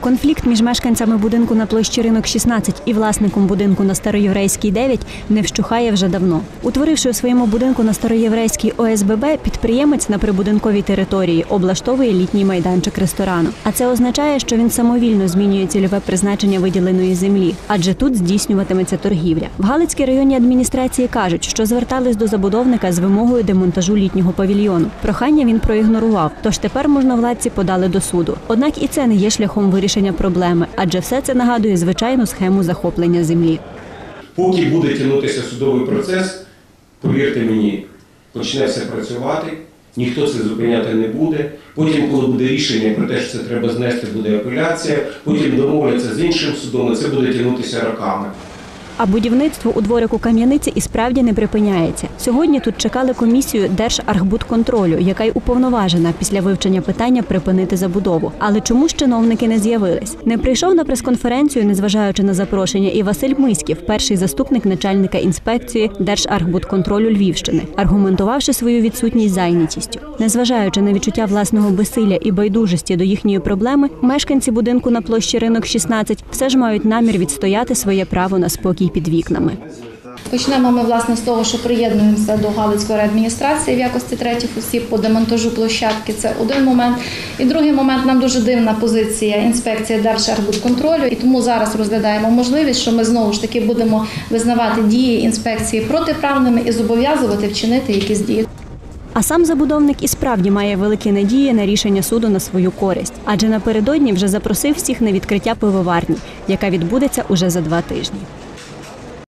Конфлікт між мешканцями будинку на площі ринок 16 і власником будинку на Староєврейській 9 не вщухає вже давно. Утворивши у своєму будинку на Староєврейській ОСББ, підприємець на прибудинковій території облаштовує літній майданчик ресторану. А це означає, що він самовільно змінює цільове призначення виділеної землі, адже тут здійснюватиметься торгівля. В Галицькій районній адміністрації кажуть, що звертались до забудовника з вимогою демонтажу літнього павільйону. Прохання він проігнорував, тож тепер можновладці подали до суду. Однак і це не є шляхом вирішення проблеми, адже все це нагадує звичайну схему захоплення землі. Поки буде тягнутися судовий процес, повірте мені, почне все працювати, ніхто це зупиняти не буде. Потім, коли буде рішення про те, що це треба знести, буде апеляція, потім домовляться з іншим судом, і це буде тягнутися роками. А будівництво у дворику кам'яниці і справді не припиняється. Сьогодні тут чекали комісію Держархбудконтролю, яка й уповноважена після вивчення питання припинити забудову. Але чому ж чиновники не з'явились? Не прийшов на прес-конференцію, незважаючи на запрошення, і Василь Миськів, перший заступник начальника інспекції Держархбудконтролю Львівщини, аргументувавши свою відсутність зайнятістю. Незважаючи на відчуття власного безсилля і байдужості до їхньої проблеми, мешканці будинку на площі ринок 16 все ж мають намір відстояти своє право на спокій під вікнами. Почнемо ми власне з того, що приєднуємося до Галицької адміністрації в якості третіх осіб по демонтажу площадки. Це один момент. І другий момент нам дуже дивна позиція інспекції Держархбудконтролю. І тому зараз розглядаємо можливість, що ми знову ж таки будемо визнавати дії інспекції протиправними і зобов'язувати вчинити якісь дії. А сам забудовник і справді має великі надії на рішення суду на свою користь, адже напередодні вже запросив всіх на відкриття пивоварні, яка відбудеться уже за два тижні.